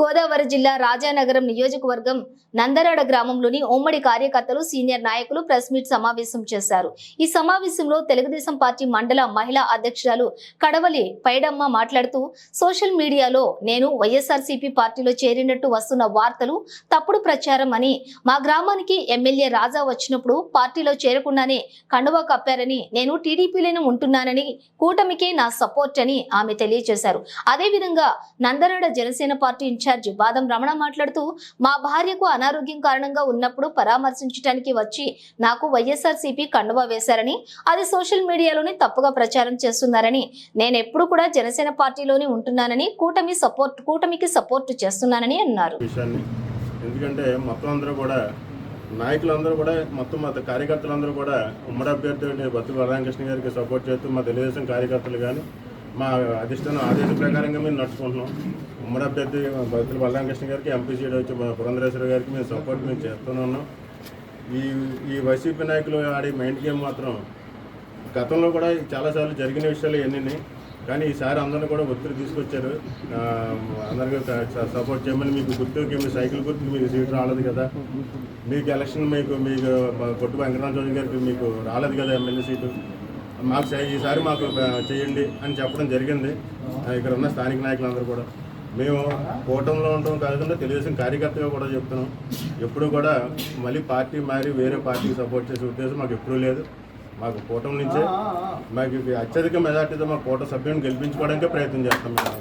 గోదావరి జిల్లా రాజానగరం నియోజకవర్గం నందరాడ గ్రామంలోని ఉమ్మడి కార్యకర్తలు సీనియర్ నాయకులు ప్రెస్ మీట్ సమావేశం చేశారు. ఈ సమావేశంలో తెలుగుదేశం పార్టీ మండల మహిళా అధ్యక్షురాలు కడవలి పైడమ్మ మాట్లాడుతూ సోషల్ మీడియాలో నేను వైఎస్ఆర్సీపీ పార్టీలో చేరినట్టు వస్తున్న వార్తలు తప్పుడు ప్రచారం అని మా గ్రామానికి ఎమ్మెల్యే రాజా వచ్చినప్పుడు పార్టీలో చేరకుండానే కండువా కప్పారని నేను టీడీపీలోనే ఉంటున్నానని కూటమికే నా సపోర్ట్ అని ఆమె తెలియజేశారు. అదేవిధంగా నందరాడ జనసేన పార్టీ ఇన్ఛార్జి బాదం రమణ మాట్లాడుతూ మా భార్యకు అనారోగ్యం కారణంగా ఉన్నప్పుడు పరామర్శించడానికి వచ్చి నాకు వైఎస్ఆర్ సిపి కండువా వేశారని అది సోషల్ మీడియాలోనే తప్పుగా ప్రచారం చేస్తున్నారని నేను ఎప్పుడు కూడా జనసేన పార్టీలోనే ఉంటున్నానని కూటమి సపోర్ట్ కూటమికి సపోర్ట్ చేస్తున్నానని అన్నారు. ఎందుకంటే మొత్తం అందరూ కూడా నాయకులందరూ కూడా మొత్తం మా కార్యకర్తలందరూ కూడా ఉమ్మడి అభ్యర్థి బతుకు రామకృష్ణ గారికి సపోర్ట్ చేస్తూ మా తెలుగుదేశం కార్యకర్తలు కానీ మా అధిష్టానం ఆదేశ ప్రకారంగా మేము నడుచుకుంటున్నాం. ఉమ్మడి అభ్యర్థి భక్తులు బలరామకృష్ణ గారికి ఎంపీ సీట్ వచ్చి పురంధరేశ్వర గారికి మేము సపోర్ట్ మేము చేస్తూనే ఉన్నాం. ఈ ఈ వైసీపీ నాయకులు ఆడే మైండ్ గేమ్ మాత్రం గతంలో కూడా చాలాసార్లు జరిగిన విషయాలు ఎన్ని కానీ ఈసారి అందరిని కూడా ఒత్తిడి తీసుకొచ్చారు. అందరికీ సపోర్ట్ చేయమని మీకు గుర్తుకి మీ సైకిల్ గుర్తుకి మీకు సీట్ రాలేదు కదా. మీకు ఎలక్షన్ మీకు మీకు కొట్టు వెంకటరామ చౌదరి గారికి మీకు రాలేదు కదా ఎమ్మెల్యే సీటు. మాకు ఈసారి మాకు చేయండి అని చెప్పడం జరిగింది. ఇక్కడ ఉన్న స్థానిక నాయకులందరూ కూడా. మేము కూటమిలో ఉండడం కాకుండా తెలుగుదేశం కార్యకర్తగా కూడా చెప్తున్నాం. ఎప్పుడు కూడా మళ్ళీ పార్టీ మారి వేరే పార్టీకి సపోర్ట్ చేసే ఉద్దేశం మాకు ఎప్పుడూ లేదు. మాకు కూటమి నుంచే మాకు అత్యధిక మెజార్టీతో మా కూట సభ్యుని గెలిపించుకోవడానికే ప్రయత్నం చేస్తాం మేము.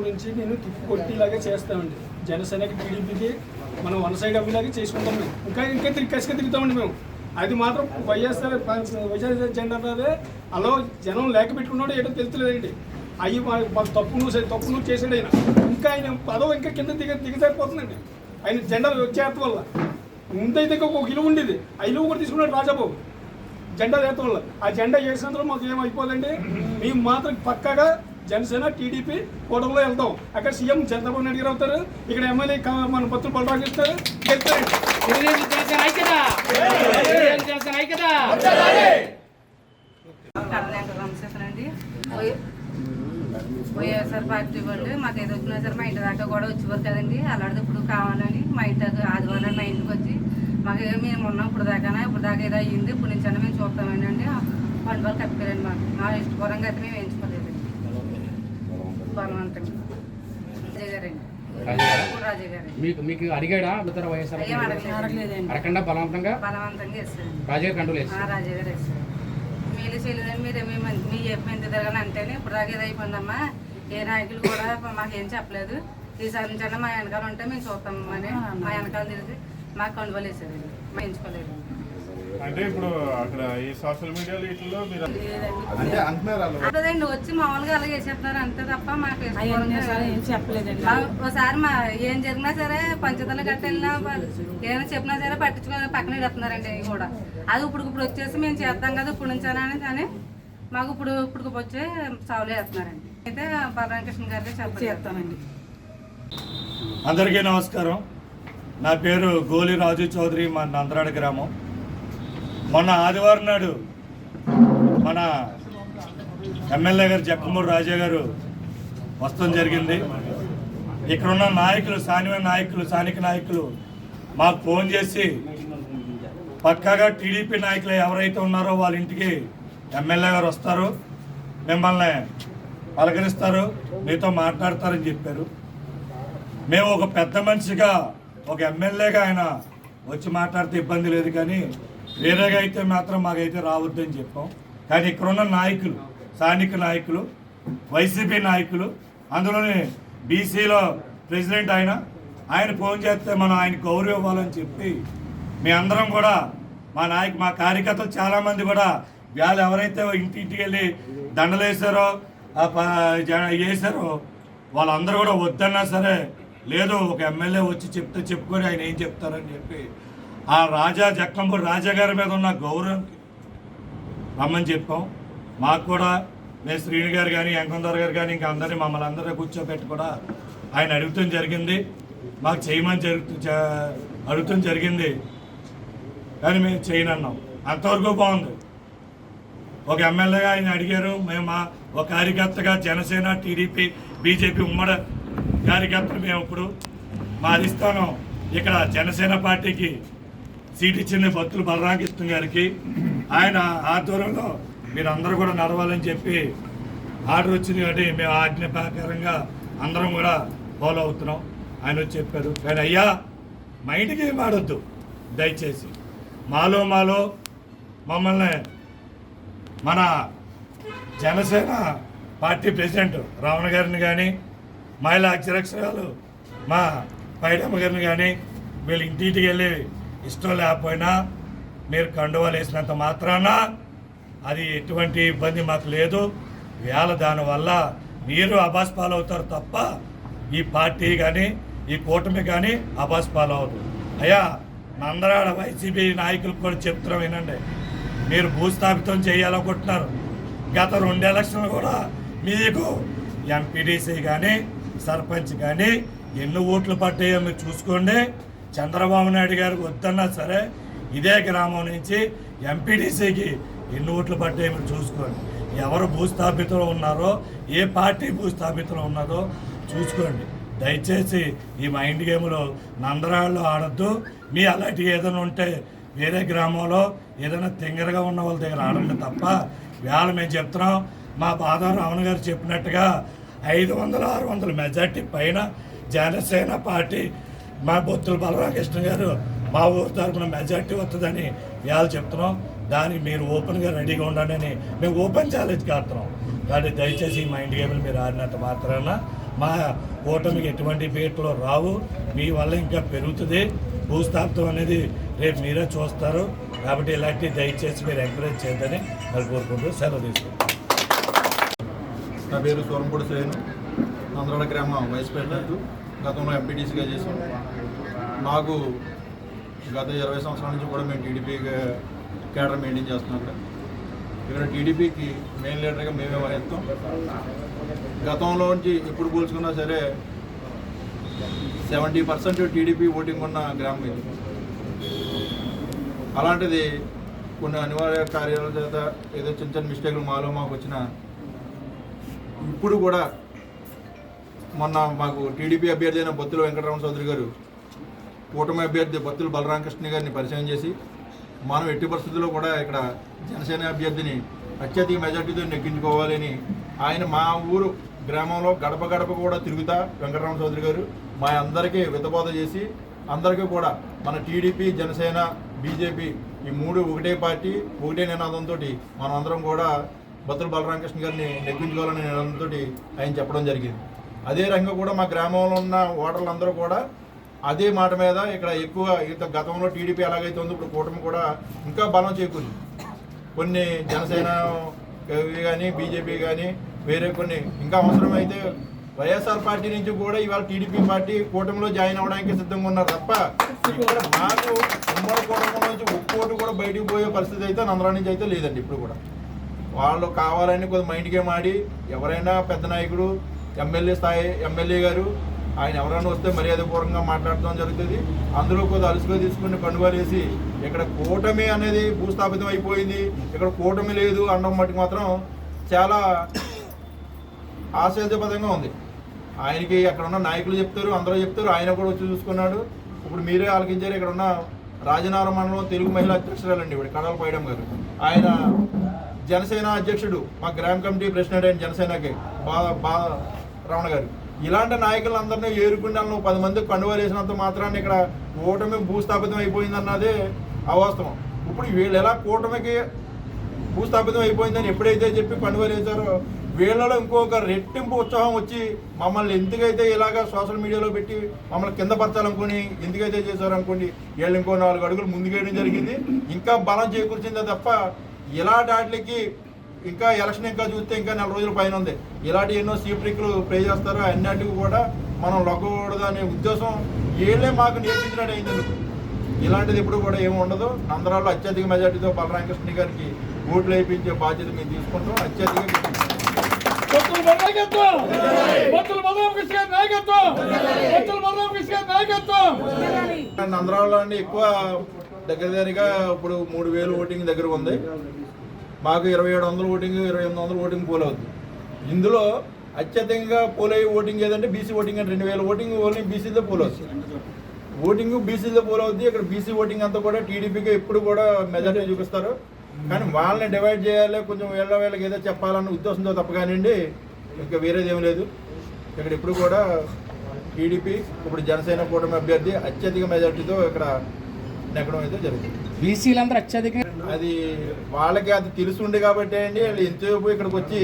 గురించి నేను తిప్పు కొట్టిలాగా చేస్తామండి. జనసేనకి టీడీపీకి మనం వన్ సైడ్ అవ్వేలాగా చేసుకుంటాం ఇంకా ఇంకా తిరిగి తిరుగుతామండి మేము. అది మాత్రం వైఎస్ఆర్ వైఎస్ఆర్ జెండా అన్నదే అలా జనం లేక పెట్టుకున్నాడు ఏదో తెలుసులేదండి అయ్యి మాకు తప్పు నువ్వు తప్పు నువ్వు చేసాడు ఆయన. ఇంకా ఆయన పదవి ఇంకా కింద దిగ దిగజారిపోతుందండి. ఆయన జెండా వచ్చేత వల్ల. ముందైతే ఒక ఇలువ ఉండేది. ఆ ఇలువ కూడా తీసుకున్నాడు రాజాబాబు. జెండా చేత వల్ల. ఆ జెండా వేసినందులో మాకు ఏమైపోదండి? మేము మాత్రం పక్కాగా జనసేన టీడీపీ కూటమిలో వెళ్తాం అక్కడ సీఎం చంద్రబాబు నాయుడు గారు అవుతారు ఇక్కడ ఎమ్మెల్యే క- మన భక్తులు బలరాజు ఇస్తారు వైఎస్ఆర్ పార్టీ వాళ్ళు మాకు ఏదో వచ్చినా సరే మా ఇంటి దాకా కూడా వచ్చేవారు కదండి అలాంటిది ఇప్పుడు కావాలని మా ఇంటి దాకా ఆదివారం మా ఇంటికి వచ్చి మాకు ఏదో మేము ఉన్నాం ఇప్పుడు దాకా ఇప్పుడు దాకా ఏదో అయ్యింది ఇప్పుడు నుంచి అన్న మేము చూస్తామండి అండి పండుగలు కప్పారండి మాకు మా ఇష్టపూర్వంగా అయితే మేము ఎంచుకోలేదు బలవంతంగా రాజయ్య గారండి మీకు మీకు అడిగాడా అడుగుతారా వైఎస్ఆర్ అడగకుండా బలవంతంగా? బలవంతంగా కంట్రోల్ గారు వేస్తారు మీరు చేయలేదని మీరు మీ మం- మీ చెప్పి ఎంత తిరగాలి అంటేనే ఇప్పుడు దాకా ఏదో అయిపోయిందమ్మా. ఏ నాయకులు కూడా మాకు చెప్పలేదు. ఈసారి నుంచి మా వెనకాల ఉంటే మేము చూస్తాము అని మా వెనకాల తిరిగి మాకు కండువలు వేసారండి మేము ఎంచుకోలేదు అంటే ఇప్పుడు అక్కడ ఈ సోషల్ మీడియాలో వీటిలో మీరు లేదండి అదేండి వచ్చి మామూలుగా అలాగే వేసేస్తున్నారు అంతే తప్ప మాకు ఏం చెప్పలేదండి. ఒకసారి మా ఏం జరిగినా సరే వెళ్ళినా వాళ్ళు ఏమైనా చెప్పినా సరే పట్టించుకొని పక్కన పెడుతున్నారండి ఇవి కూడా. అది ఇప్పుడు ఇప్పుడు వచ్చేసి మేము చేద్దాం కదా ఇప్పుడు నుంచి అని కానీ మాకు ఇప్పుడు ఇప్పుడు వచ్చి సావులు వేస్తున్నారండి. అయితే బలరామకృష్ణ గారికి చేస్తానండి. అందరికీ నమస్కారం. నా పేరు గోలి రాజు చౌదరి మా నందరాడ గ్రామం. మొన్న ఆదివారం నాడు మన ఎమ్మెల్యే గారు జక్కమూరు రాజా గారు వస్తడం జరిగింది. ఇక్కడున్న నాయకులు స్థానిక నాయకులు స్థానిక నాయకులు మాకు ఫోన్ చేసి పక్కాగా టీడీపీ నాయకులు ఎవరైతే ఉన్నారో వాళ్ళ ఇంటికి ఎమ్మెల్యే గారు వస్తారు. మిమ్మల్ని పలకరిస్తారు. మీతో మాట్లాడతారని చెప్పారు. మేము ఒక పెద్ద మనిషిగా ఒక ఎమ్మెల్యేగా ఆయన వచ్చి మాట్లాడితే ఇబ్బంది లేదు కానీ వేరేగా అయితే మాత్రం మాకైతే రావద్దని చెప్పాం. కానీ ఇక్కడున్న నాయకులు స్థానిక నాయకులు వైసీపీ నాయకులు అందులోనే బీసీలో ప్రెసిడెంట్ ఆయన ఆయన ఫోన్ చేస్తే మనం ఆయన గౌరవం ఇవ్వాలని చెప్పి మీ అందరం కూడా మా నాయకు మా కార్యకర్తలు చాలామంది కూడా వాళ్ళు ఎవరైతే ఇంటింటికి వెళ్ళి దండలు వేసారో వాళ్ళందరూ కూడా వద్దన్నా సరే లేదు ఒక ఎమ్మెల్యే వచ్చి చెప్తే చెప్పుకొని ఆయన ఏం చెప్తారని చెప్పి ఆ రాజా జక్కంపూడి రాజా గారి మీద ఉన్న గౌరవంకి రమ్మని చెప్పాం. మాకు కూడా మేము శ్రీని గారు కానీ వెంకందర్ గారు కానీ ఇంకా అందరినీ మమ్మల్ని అందరూ కూర్చోబెట్టి కూడా ఆయన అడుగుతాం జరిగింది. మాకు చేయమని జరుగుతూ అడుగుతాం జరిగింది. కానీ మేము చేయనన్నాం. అంతవరకు బాగుంది. ఒక ఎమ్మెల్యేగా ఆయన అడిగారు. మేము మా ఒక కార్యకర్తగా జనసేన టీడీపీ బీజేపీ ఉమ్మడి కార్యకర్తలు మేము ఇప్పుడు మా అధిష్టానం ఇక్కడ జనసేన పార్టీకి సీట్ చిన్న భక్తులు బలరామకృష్ణ గారికి. ఆయన ఆధ్వర్యంలో మీరందరూ కూడా నడవాలని చెప్పి ఆర్డర్ వచ్చింది కాబట్టి మేము ఆజ్ఞ ప్రకారంగా అందరం కూడా ఫాలో అవుతున్నాం. ఆయన వచ్చి చెప్పారు కానీ అయ్యా మైండ్కి ఏం ఆడొద్దు? దయచేసి మాలో మాలో మమ్మల్ని మన జనసేన పార్టీ ప్రెసిడెంట్ రావణ గారిని కానీ మహిళా అధ్యక్షురాలు మా పైడమ్మ గారిని కానీ వీళ్ళు ఇంటింటికి వెళ్ళి ఇష్టం లేకపోయినా మీరు కండువాలు వేసినంత మాత్రాన అది ఎటువంటి ఇబ్బంది మాకు లేదు. వేళ దానివల్ల మీరు అబాస్ పాలవుతారు తప్ప ఈ పార్టీ కానీ ఈ కూటమి కానీ అబాస్ పాలవదు అయ్యా నందరాడ వైసీపీ నాయకులకు కూడా చెప్తున్నాం వినండి. మీరు భూస్థాపితం చేయాలనుకుంటున్నారు. గత రెండు ఎలక్షన్లు కూడా మీకు ఎంపీడీసీ కానీ సర్పంచ్ కానీ ఎన్ని ఓట్లు పట్టాయో మీరు చూసుకోండి. చంద్రబాబు నాయుడు గారికి వద్దన్నా సరే ఇదే గ్రామం నుంచి ఎంపీడీసీకి ఎన్ని ఓట్లు పడ్డాయి మీరు చూసుకోండి. ఎవరు భూస్థాపితులు ఉన్నారో ఏ పార్టీ భూస్థాపితులు ఉన్నదో చూసుకోండి. దయచేసి ఈ మైండ్ గేమ్లో నందరాళ్ళు ఆడద్దు. మీ అలాంటి ఏదైనా ఉంటే వేరే గ్రామంలో ఏదైనా తింగరగా ఉన్న వాళ్ళ దగ్గర ఆడండి తప్ప. వేళ మేము చెప్తున్నాం మా బాధ రావణ గారు చెప్పినట్టుగా ఐదు వందల ఆరు వందల మెజార్టీ పైన జనసేన పార్టీ మా బొత్తుల బలరామకృష్ణ గారు మా ఊరు తరపున మెజార్టీ వస్తుందని ఇవాళ చెప్తున్నాం. దానికి మీరు ఓపెన్గా రెడీగా ఉండండి అని మేము ఓపెన్ ఛాలెంజ్ కాస్తున్నాం కాబట్టి దయచేసి మా ఇంటి గేమ్లు మీరు ఆడినంత మాత్రాన మా కూటమికి ఎటువంటి పేట్లు రావు. మీ వల్ల ఇంకా పెరుగుతుంది. భూస్థాపితం అనేది రేపు మీరే చూస్తారు. కాబట్టి ఇలాంటి దయచేసి మీరు ఎంకరేజ్ చేయదని మరి కోరుకుంటూ సెలవు తీసుకుంటాం నా పేరు సోరంపూడి శ్రేణు నందరాడ గ్రామ వైస్ ప్రెసిడెంట్ గతంలో ఎంపీటీసీగా చేశాం మాకు గత ఇరవై సంవత్సరాల నుంచి కూడా మేము టీడీపీ కేడర్ మెయింటైన్ చేస్తున్నాం. ఇక్కడ ఇక్కడ టీడీపీకి మెయిన్ లీడర్గా మేమే వహిస్తాం. గతంలో నుంచి ఎప్పుడు పోల్చుకున్నా సరే సెవెంటీ పర్సెంట్ టీడీపీ ఓటింగ్ ఉన్న గ్రామం ఇది. అలాంటిది కొన్ని అనివార్య కార్యాల చేత ఏదో చిన్న చిన్న మిస్టేక్లు మాలో మాకు వచ్చిన ఇప్పుడు కూడా మొన్న మాకు టీడీపీ అభ్యర్థి అయిన బొత్తుల వెంకటరమణ చౌదరి గారు కూటమి అభ్యర్థి బొత్తుల బలరామకృష్ణ గారిని పరిచయం చేసి మనం ఎట్టి పరిస్థితుల్లో కూడా ఇక్కడ జనసేన అభ్యర్థిని అత్యధిక మెజార్టీతో నెగ్గించుకోవాలని ఆయన మా ఊరు గ్రామంలో గడప గడప కూడా తిరుగుతా వెంకటరమణ చౌదరి గారు మా అందరికీ వితబోధ చేసి అందరికీ కూడా మన టీడీపీ జనసేన బీజేపీ ఈ మూడు ఒకటే పార్టీ ఒకటే నినాదంతో మనం అందరం కూడా బతులు బలరామకృష్ణ గారిని నెగ్గించుకోవాలనే నినాదంతో ఆయన చెప్పడం జరిగింది. అదే రకంగా కూడా మా గ్రామంలో ఉన్న ఓటర్లందరూ కూడా అదే మాట మీద ఇక్కడ ఎక్కువ ఇంత గతంలో టీడీపీ ఎలాగైతే ఉందో ఇప్పుడు కూటమి కూడా ఇంకా బలం చేకూరింది. కొన్ని జనసేన కానీ బీజేపీ కానీ వేరే కొన్ని ఇంకా అవసరమైతే వైఎస్ఆర్ పార్టీ నుంచి కూడా ఇవాళ టీడీపీ పార్టీ కూటమిలో జాయిన్ అవ్వడానికి సిద్ధంగా ఉన్నారు తప్ప ఇక్కడ మాకు ఉమ్మడి కూటమి నుంచి ఒక్కోటి కూడా బయటకు పోయే పరిస్థితి అయితే నందరా నుంచి అయితే లేదండి ఇప్పుడు కూడా. వాళ్ళు కావాలని కొద్ది మైండ్ గేమ్ ఆడి ఎవరైనా పెద్ద నాయకుడు ఎమ్మెల్యే స్థాయి ఎమ్మెల్యే గారు ఆయన ఎవరైనా వస్తే మర్యాదపూర్వకంగా మాట్లాడటం జరుగుతుంది. అందులో కొద్ది అలుసుగా తీసుకుని పండుగలేసి ఇక్కడ కూటమి అనేది భూస్థాపితం అయిపోయింది. ఇక్కడ కూటమి లేదు అనడం మటుకు మాత్రం చాలా ఆశ్చర్యపదంగా ఉంది. ఆయనకి అక్కడ ఉన్న నాయకులు చెప్తారు అందరూ చెప్తారు ఆయన కూడా వచ్చి చూసుకున్నాడు. ఇప్పుడు మీరే ఆలకించారు ఇక్కడ ఉన్న రాజనార మండలం తెలుగు మహిళా అధ్యక్షురాలండి ఇప్పుడు కడాల పైడం గారు. ఆయన జనసేన అధ్యక్షుడు మా గ్రామ కమిటీ ప్రెసిడెంట్ అయిన జనసేనకి. బా బా రమణ గారు. ఇలాంటి నాయకులందరినీ ఏరుకుని వాళ్ళని పది మంది కండువాలు వేసినంత మాత్రాన్ని ఇక్కడ ఓటమి భూస్థాపితం అయిపోయిందన్నదే అవాస్తవం. ఇప్పుడు వీళ్ళు ఎలా కూటమికి భూస్థాపితం అయిపోయిందని ఎప్పుడైతే చెప్పి కండువాలు వేశారో వీళ్ళలో ఇంకొక రెట్టింపు ఉత్సాహం వచ్చి మమ్మల్ని ఎందుకైతే ఇలాగ సోషల్ మీడియాలో పెట్టి మమ్మల్ని కింద పరచాలనుకుని ఎందుకైతే చేశారనుకోండి వీళ్ళు ఇంకో నాలుగు అడుగులు ముందుకేయడం జరిగింది. ఇంకా బలం చేకూర్చిందే తప్ప ఇలా వాటికి ఇంకా ఎలక్షన్ ఇంకా చూస్తే ఇంకా నెల రోజుల పైన ఉంది. ఇలాంటి ఎన్నో సీప్ ట్రిక్లు ప్లే చేస్తారో అన్నిటికీ కూడా మనం లొక్కకూడదు అనే ఉద్దేశం వీళ్ళే మాకు నేర్పించినట్టు అయింది ఇలాంటిది ఇప్పుడు కూడా ఏమి ఉండదు. నందరాల్లో అత్యధిక మెజార్టీతో బలరామకృష్ణ గారికి ఓట్లు వేయించే బాధ్యత మేము తీసుకుంటాం. అత్యధిక అండి ఎక్కువ దగ్గర దగ్గరగా ఇప్పుడు మూడు వేలు ఓటింగ్ దగ్గర ఉంది. మాకు ఇరవై ఏడు వందల ఓటింగ్ ఇరవై ఎనిమిది వందల ఓటింగ్ పోల్ అవుతుంది ఇందులో అత్యధికంగా పోల్ అయ్యే ఓటింగ్ ఏదంటే బీసీ ఓటింగ్ అంటే రెండు వేల ఓటింగ్ ఓన్లీ బీసీలో పోల్ అవుతుంది ఓటింగ్ బీసీలో పోల్ అవుతుంది ఇక్కడ బీసీ ఓటింగ్ అంతా కూడా టీడీపీకి ఎప్పుడు కూడా మెజార్టీ చూపిస్తారు. కానీ వాళ్ళని డివైడ్ చేయాలి కొంచెం వీళ్ళ వీళ్ళకి ఏదో చెప్పాలన్న ఉద్దేశంతో తప్ప కానివ్వండి ఇంకా వేరేది ఏం లేదు. ఇక్కడ ఇప్పుడు కూడా టీడీపీ ఇప్పుడు జనసేన కూటమి అభ్యర్థి అత్యధిక మెజార్టీతో ఇక్కడ నెగ్గడం అయితే జరుగుతుంది. బీసీలందరూ అత్యధికంగా అది వాళ్ళకి అది తెలుసుండి కాబట్టి అండి. వాళ్ళు ఎంతసేపు ఇక్కడికి వచ్చి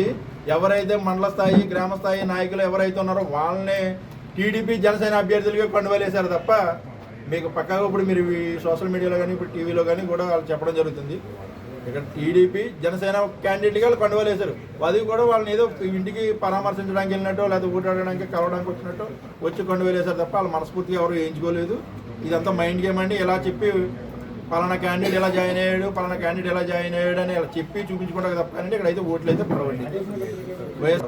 ఎవరైతే మండల స్థాయి గ్రామ స్థాయి నాయకులు ఎవరైతే ఉన్నారో వాళ్ళని టీడీపీ జనసేన అభ్యర్థులుగా కొండవేలేశారు తప్ప మీకు పక్కాగా ఇప్పుడు మీరు సోషల్ మీడియాలో కానీ ఇప్పుడు టీవీలో కానీ కూడా వాళ్ళు చెప్పడం జరుగుతుంది. ఇక్కడ టీడీపీ జనసేన క్యాండిడేట్గా వాళ్ళు కొండవేలేశారు. అది కూడా వాళ్ళని ఏదో ఇంటికి పరామర్శించడానికి వెళ్ళినట్టు లేదా ఊటాడడానికి కలవడానికి వచ్చినట్టు వచ్చి కొండవేలేశారు తప్ప వాళ్ళు మనస్ఫూర్తిగా ఎవరు వేయించుకోలేదు ఇదంతా మైండ్ గేమ్ అండి. ఇలా చెప్పి పలానా క్యాండిడేట్ ఎలా జాయిన్ అయ్యాడు పలానా క్యాండిడేట్ ఎలా జాయిన్ అయ్యాడు అని చెప్పి తప్ప కానీ ఇక్కడ అయితే ఓట్లు అయితే పడవండి. వైఎస్